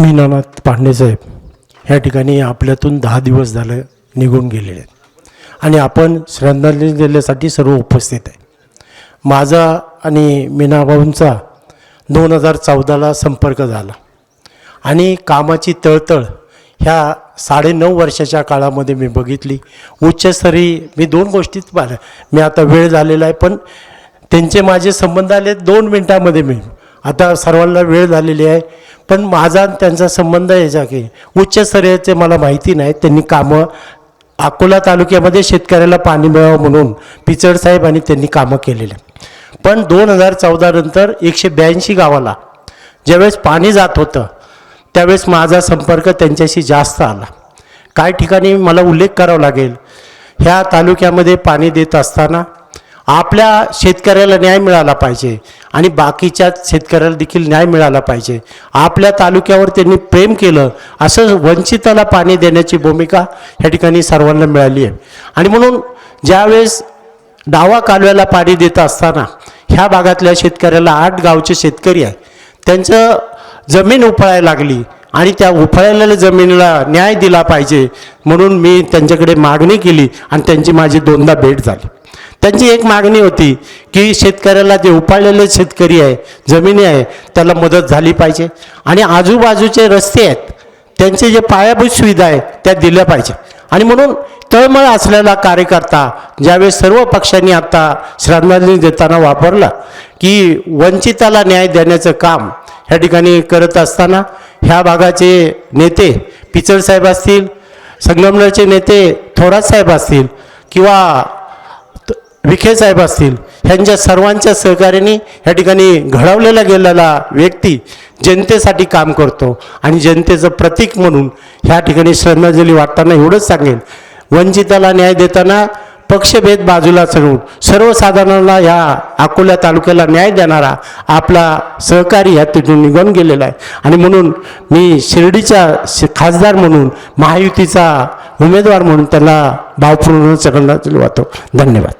मीनानाथ पांडेसाहेब ह्या ठिकाणी आपल्यातून दहा दिवस झालं निघून गेलेले आहेत. आणि आपण श्रद्धांजली देण्यासाठी सर्व उपस्थित आहे. माझा आणि मीनाभाऊंचा दोन हजार चौदाला संपर्क झाला. आणि कामाची तळतळ ह्या साडेनऊ वर्षाच्या काळामध्ये मी बघितली. उच्चस्तरी मी दोन गोष्टीच पाहिलं. मी आता वेळ झालेला आहे पण त्यांचे माझे संबंध आले दोन मिनटामध्ये मी. आता सर्वांना वेळ झालेली आहे पण माझा त्यांचा संबंध याचा की उच्चस्तरीयचे मला माहिती नाही त्यांनी कामं अकोला तालुक्यामध्ये शेतकऱ्याला पाणी मिळावं म्हणून पिचड साहेब आणि त्यांनी कामं केलेले पण दोन हजार चौदा नंतर एकशे ब्याऐंशी गावाला ज्यावेळेस पाणी जात होतं त्यावेळेस माझा संपर्क त्यांच्याशी जास्त आला. काही ठिकाणी मला उल्लेख करावा लागेल ह्या तालुक्यामध्ये पाणी देत असताना आपल्या शेतकऱ्याला न्याय मिळाला पाहिजे आणि बाकीच्या शेतकऱ्याला देखील न्याय मिळाला पाहिजे. आपल्या तालुक्यावर त्यांनी प्रेम केलं असं वंचिताला पाणी देण्याची भूमिका ह्या ठिकाणी सर्वांना मिळाली आहे. आणि म्हणून ज्यावेळेस डावा कालव्याला पाणी देत असताना ह्या भागातल्या शेतकऱ्याला आठ गावचे शेतकरी आहे त्यांचं जमीन उफळायला लागली आणि त्या उफळलेल्या जमिनीला न्याय दिला पाहिजे म्हणून मी त्यांच्याकडे मागणी केली आणि त्यांची माझी दोनदा भेट झाली. त्यांची एक मागणी होती की शेतकऱ्याला जे उपाळलेले शेतकरी आहे जमिनी आहे त्याला मदत झाली पाहिजे. आणि आजूबाजूचे रस्ते आहेत त्यांचे जे पायाभूत सुविधा आहेत त्या दिल्या पाहिजे. आणि म्हणून तळमळ असलेला कार्यकर्ता ज्यावेळेस सर्व पक्षांनी आता श्रद्धांजली देताना वापरला की वंचिताला न्याय देण्याचं काम ह्या ठिकाणी करत असताना ह्या भागाचे नेते पिचड साहेब असतील संगमनेरचे नेते थोरात साहेब असतील किंवा विखे साहेब असतील ह्यांच्या सर्वांच्या सहकार्याने ह्या ठिकाणी घडवलेला गेलेला व्यक्ती जनतेसाठी काम करतो आणि जनतेचं प्रतीक म्हणून ह्या ठिकाणी श्रद्धांजली वाटताना एवढंच सांगेन. वंचिताला न्याय देताना पक्षभेद बाजूला चढवून सर्वसाधारणाला ह्या अकोला तालुक्याला न्याय देणारा आपला सहकारी ह्या तिथून निघून गेलेला आहे. आणि म्हणून मी शिर्डीच्या खासदार म्हणून महायुतीचा उमेदवार म्हणून त्याला भावपूर्ण चरणांजली वाहतो धन्यवाद.